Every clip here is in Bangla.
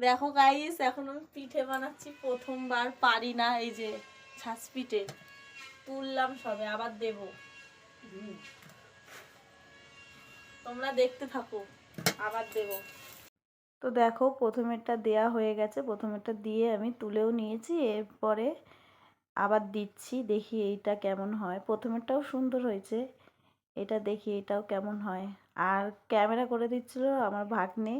দেখো গাইস এখন আমি পিঠে বানাচ্ছি প্রথমবার পারি না এই যে ছাঁচ পিঠে। তুললাম সবে আবার দেব। তোমরা দেখতে থাকো আবার দেব। তো দেখো প্রথমেরটা দেয়া হয়ে গেছে প্রথমেরটা দিয়ে আমি তুলেও নিয়েছি এরপরে আবার দিচ্ছি দেখি এইটা কেমন হয়। প্রথমেরটাও সুন্দর হয়েছে এটা দেখি এটাও কেমন হয়। আর ক্যামেরা করে দিচ্ছিল আমার ভাগ্নে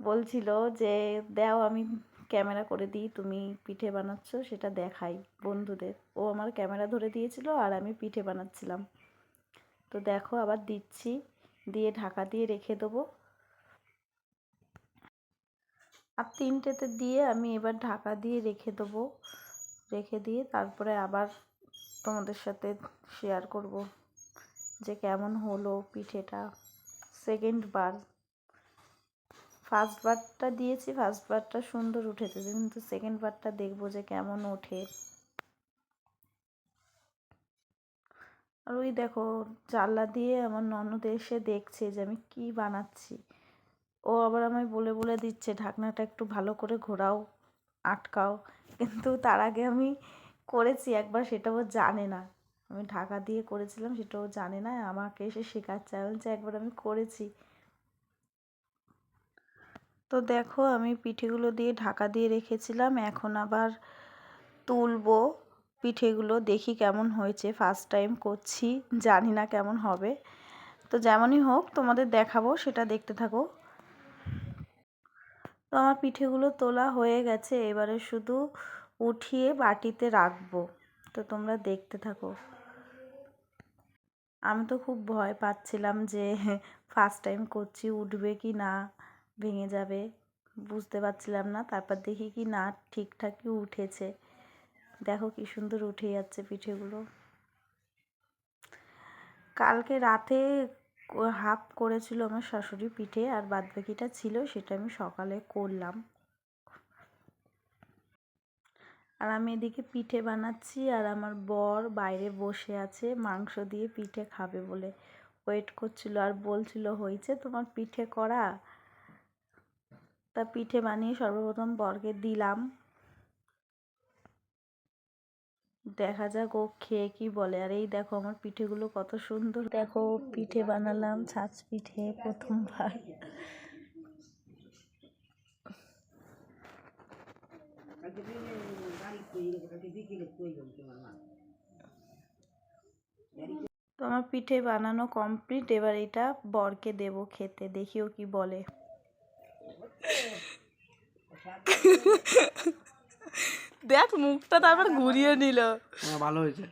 বলছিল যে, দাও, আমি ক্যামেরা করে দিই, তুমি পিঠে বানাচ্ছ, সেটা দেখাই বন্ধুদের। ও আমার ক্যামেরা ধরে দিয়েছিল আর আমি পিঠে বানাচ্ছিলাম। তো দেখো, আবার দিচ্ছি, দিয়ে ঢাকা দিয়ে রেখে দেবো। আর তিনটেতে দিয়ে আমি এবার ঢাকা দিয়ে রেখে দেবো। রেখে দিয়ে তারপরে আবার তোমাদের সাথে শেয়ার করব যে, কেমন হলো পিঠেটা। সেকেন্ড বার। ফার্স্ট বারটা দিয়েছি ফার্স্ট বারটা সুন্দর উঠেছে। কিন্তু সেকেন্ড বারটা দেখব যে কেমন ওঠে। আর ওই দেখো, জানলা দিয়ে আমার ননদ এসে দেখছে যে আমি কি বানাচ্ছি। ও আবার আমায় বলে বলে দিচ্ছে, ঢাকনাটা একটু ভালো করে ঘোরাও, আটকাও। কিন্তু তার আগে আমি করেছি, একবার সেটা ও জানে না। আমি ঢাকা দিয়ে করেছিলাম, সেটা ও জানে না। আমাকে এসে শেখাচ্ছে, আমি একবার আমি করেছি। তো দেখো আমি পিঠেগুলো দিয়ে ঢাকা দিয়ে রেখেছিলাম, এখন আবার তুলবো পিঠেগুলো, দেখি কেমন হয়েছে ফার্স্ট টাইম করছি, জানি না কেমন হবে। তো যেমনই হোক, তোমাদের দেখাবো, সেটা দেখতে থাকো। তো আমার পিঠেগুলো তোলা হয়ে গেছে, এবারে শুধু উঠিয়ে বাটিতে রাখব। তো তোমরা দেখতে থাকো। আমি তো খুব ভয় পাচ্ছিলাম যে ফার্স্ট টাইম করছি, উঠবে কি না। ভেঙে যাবে, বুঝতে পারছিলাম না। তারপর দেখি কি না, ঠিকঠাকই উঠেছে। দেখো কি সুন্দর উঠে যাচ্ছে পিঠেগুলো। কালকে রাতে হাফ করেছিল আমার শাশুড়ি পিঠে আর বাদ বাকিটা ছিল, সেটা আমি সকালে করলাম। আর আমি এদিকে পিঠে বানাচ্ছি আর আমার বর বাইরে বসে আছে, মাংস দিয়ে পিঠে খাবে বলে। ওয়েট করছিল আর বলছিল, হয়েছে তোমার পিঠে করা? তা পিঠে বানিয়ে সর্বপ্রথম বরকে দিলাম। দেখা যাক ও খেয়ে কি বলে। আর এই দেখো আমার পিঠেগুলো কত সুন্দর। দেখো পিঠে বানালাম ছাঁচ পিঠে প্রথমবার। তো আমার পিঠে বানানো কমপ্লিট এবার এটা বরকে দেব খেতে দেখিও কি বলে। দেখ মুখটা তারপর ঘুরিয়ে নিল। ভালো হয়েছে।